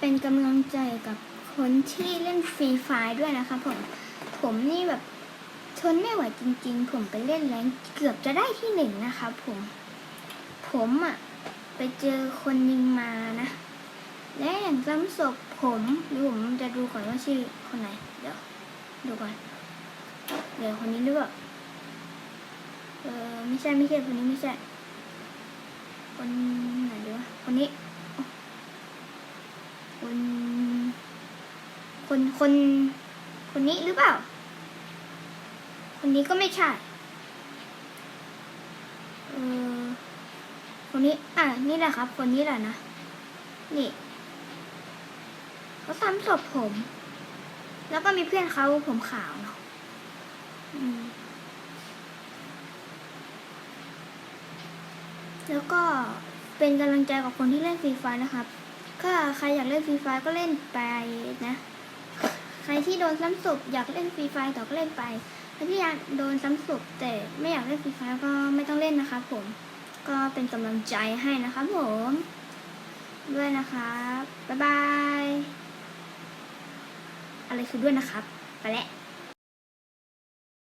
เป็นกำลังใจกับคนที่เล่นฟรีไฟด้วยนะคะผม ผมนี่แบบทนไม่ไหวจริงๆ ผมไปเล่นแรงเกือบจะได้ที่หนึ่งนะคะผม ผมอะไปเจอคนยิงมานะ และอย่างซ้ำศพผมหรือผมจะดูก่อนว่าชื่อคนไหน เดี๋ยว ดูก่อน เดี๋ยวคนนี้ด้วยเออไม่ใช่ไม่ใช่คนนี้ไม่ใช่ คนไหนดีวะคนนี้ คน คนคนคนนี้หรือเปล่า คนนี้ก็ไม่ใช่ เออ คนนี้ อะ นี่แหละครับ คนนี้แหละนะ นี่ เขาซ้ำศพผม แล้วก็มีเพื่อนเขาผมขาวเนาะแล้วก็เป็นกำลังใจกับคนที่เล่นฟรีไฟนะครับ ก็ใครอยากเล่นฟรีไฟก็เล่นไปนะ ใครที่โดนซ้ำศพอยากเล่นฟรีไฟต่อก็เล่นไปใครที่อยากโดนซ้ำศพแต่ไม่อยากเล่นฟรีไฟก็ไม่ต้องเล่นนะครับผมก็เป็นกำลังใจให้นะครับผมด้วยนะครับบ๊ายบายอะไรคือด้วยนะครับ ไปแล้ว